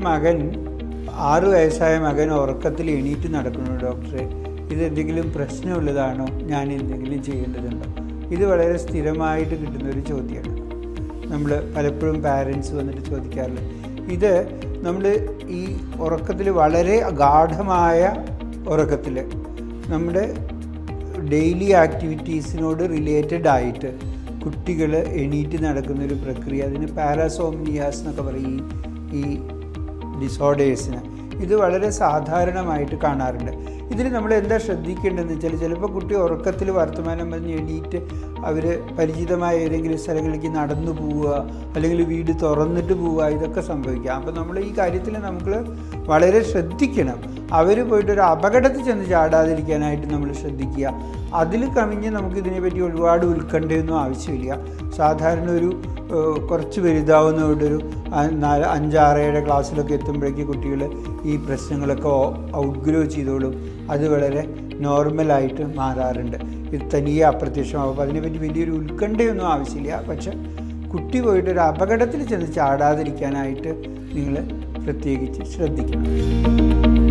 മകൻ ആറു വയസ്സായ മകൻ ഉറക്കത്തിൽ എണീറ്റ് നടക്കുന്നു ഡോക്ടറെ. ഇത് എന്തെങ്കിലും പ്രശ്നമുള്ളതാണോ? ഞാൻ എന്തെങ്കിലും ചെയ്യേണ്ടതുണ്ടോ? ഇത് വളരെ സ്ഥിരമായിട്ട് കിട്ടുന്ന ഒരു ചോദ്യമാണ്. നമ്മൾ പലപ്പോഴും പാരൻസ് വന്നിട്ട് ചോദിക്കാറില്ല ഇത് നമ്മൾ ഈ ഉറക്കത്തിൽ വളരെ ഗാഠമായ ഉറക്കത്തിൽ നമ്മുടെ ഡെയിലി ആക്ടിവിറ്റീസിനോട് റിലേറ്റഡ് ആയിട്ട് കുട്ടികൾ എണീറ്റ് നടക്കുന്നൊരു പ്രക്രിയ അതിന് പാരാസോംനിയാസ് എന്നൊക്കെ പറയും. ഈ ഡിസോർഡേഴ്സിന് ഇത് വളരെ സാധാരണമായിട്ട് കാണാറുണ്ട്. ഇതിൽ നമ്മൾ എന്താ ശ്രദ്ധിക്കേണ്ടതെന്ന് വെച്ചാൽ ചിലപ്പോൾ കുട്ടി ഉറക്കത്തിൽ വർത്തമാനം പറഞ്ഞ് എണീറ്റ് അവർ പരിചിതമായ ഏതെങ്കിലും സ്ഥലങ്ങളിലേക്ക് നടന്നു പോവുക അല്ലെങ്കിൽ വീട് തുറന്നിട്ട് പോവുക ഇതൊക്കെ സംഭവിക്കുക അപ്പോൾ നമ്മൾ ഈ കാര്യത്തിൽ നമുക്ക് വളരെ ശ്രദ്ധിക്കണം. അവർ പോയിട്ട് ഒരു അപകടത്തിൽ ചെന്ന് ചാടാതിരിക്കാനായിട്ട് നമ്മൾ ശ്രദ്ധിക്കുക. അതിൽ കവിഞ്ഞ് നമുക്ക് ഇതിനെപ്പറ്റി ഒരുപാട് ഉത്കണ്ഠയൊന്നും ആവശ്യമില്ല. സാധാരണ ഒരു കുറച്ച് വലുതാവുന്നതോടൊരു ആ- നാല് അഞ്ചാറേഴ് ക്ലാസ്സിലൊക്കെ എത്തുമ്പോഴേക്ക് കുട്ടികൾ ഈ പ്രശ്നങ്ങളൊക്കെ ഔട്ട്ഗ്രോ ചെയ്തോളും. അത് വളരെ നോർമലായിട്ട് മാറാറുണ്ട്. ഇത് തനിയെ അപ്രത്യക്ഷമാകും. അതിനെപ്പറ്റി വലിയൊരു ഉത്കണ്ഠയൊന്നും ആവശ്യമില്ല. പക്ഷെ കുട്ടി പോയിട്ട് ഒരു അപകടത്തിൽ ചെന്ന് ചാടാതിരിക്കാനായിട്ട് നിങ്ങൾ പ്രത്യേകിച്ച് ശ്രദ്ധിക്കണം.